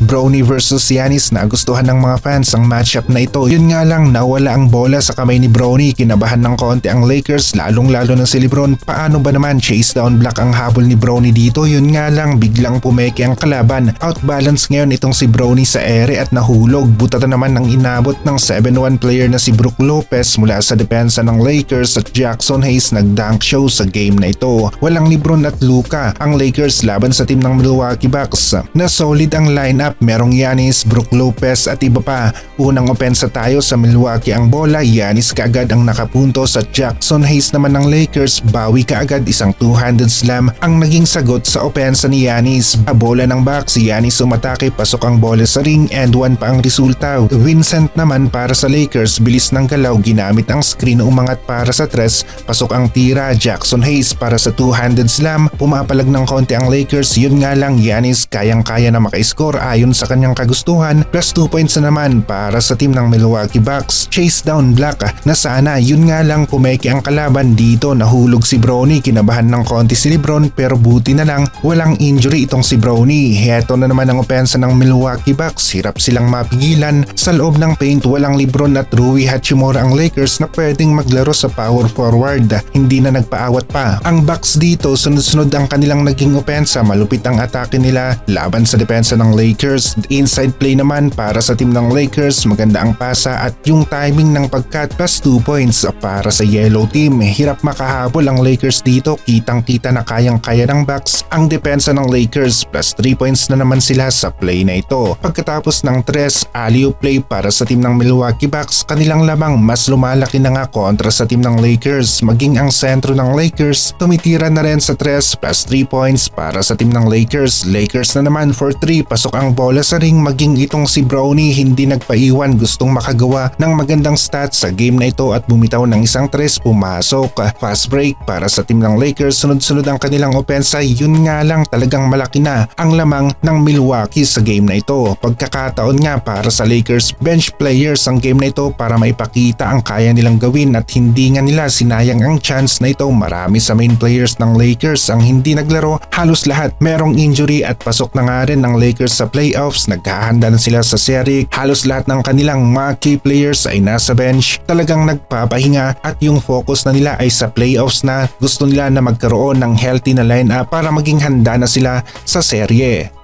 Brony versus Yanis na gustuhan ng mga fans ang matchup na ito. Yun nga lang nawala ang bola sa kamay ni Brony. Kinabahan ng konti ang Lakers lalong lalo na si Lebron. Paano ba naman chase down block ang habol ni Brony dito? Yun nga lang biglang pumeke ang kalaban. Outbalance ngayon itong si Brony sa ere at nahulog. Butata naman ng inabot ng 7-1 player na si Brook Lopez mula sa depensa ng Lakers at Jackson Hayes nag-dunk show sa game na ito. Walang Lebron at Luka ang Lakers laban sa team ng Milwaukee Bucks. Na solid ang lineup, merong Yanis, Brook Lopez at iba pa. Unang opensa tayo sa Milwaukee ang bola, Yanis kaagad ang nakapunto sa Jackson Hayes naman ng Lakers, bawi kaagad isang two-handed slam ang naging sagot sa opensa ni Yanis. A bola ng Bucks, Yanis umatake, pasok ang bola sa ring and one pa ang resulta. Vincent naman para sa Lakers, bilis ng galaw, ginamit ang screen umangat para sa tres, pasok ang tira, Jackson Hayes para sa two-handed slam, pumapalag ng konti ang Lakers, yun nga lang Yanis kayang-kaya na maka-score ayon sa kanyang kagustuhan, plus 2 points na naman para sa team ng Milwaukee Bucks. Chase down Black na sana yun nga lang pumeke ang kalaban dito nahulog si Brony, kinabahan ng konti si Lebron pero buti na lang walang injury itong si Brony. Heto na naman ang opensa ng Milwaukee Bucks, hirap silang mapigilan. Sa loob ng paint walang Lebron at Rui Hachimura ang Lakers na pwedeng maglaro sa power forward. Hindi na nagpaawat pa. Ang Bucks dito sunod-sunod ang kanilang naging opensa, malupit ang atake nila laban sa depensa ng Lakers. Inside play naman para sa team ng Lakers, maganda ang pasa at yung timing ng pagkat plus 2 points para sa yellow team. Hirap makahabol ang Lakers dito, kitang kita na kayang-kaya ng Bucks ang depensa ng Lakers plus 3 points na naman sila sa play na ito. Pagkatapos ng tres, alley play para sa team ng Milwaukee Bucks, kanilang lamang mas lumalaki na nga kontra sa team ng Lakers. Maging ang sentro ng Lakers, tumitira na rin sa tres plus 3 points para sa team ng Lakers. Lakers na naman for 3, pasok ang bola sa ring maging itong si Brownie hindi nagpaiwan gustong makagawa ng magandang stats sa game na ito at bumitaw ng isang tres pumasok. Fast break para sa team ng Lakers, sunod-sunod ang kanilang opensa, yun nga lang talagang malaki na ang lamang ng Milwaukee sa game na ito. Pagkakataon nga para sa Lakers bench players ang game na ito para maipakita ang kaya nilang gawin at hindi nga nila sinayang ang chance na ito. Marami sa main players ng Lakers ang hindi naglaro, halos lahat merong injury at pasok na nga rin ng Lakers sa playoffs. Naghahanda na sila sa serie. Halos lahat ng kanilang mga key players ay nasa bench. Talagang nagpapahinga at yung focus na nila ay sa playoffs na gusto nila na magkaroon ng healthy na lineup para maging handa na sila sa serye.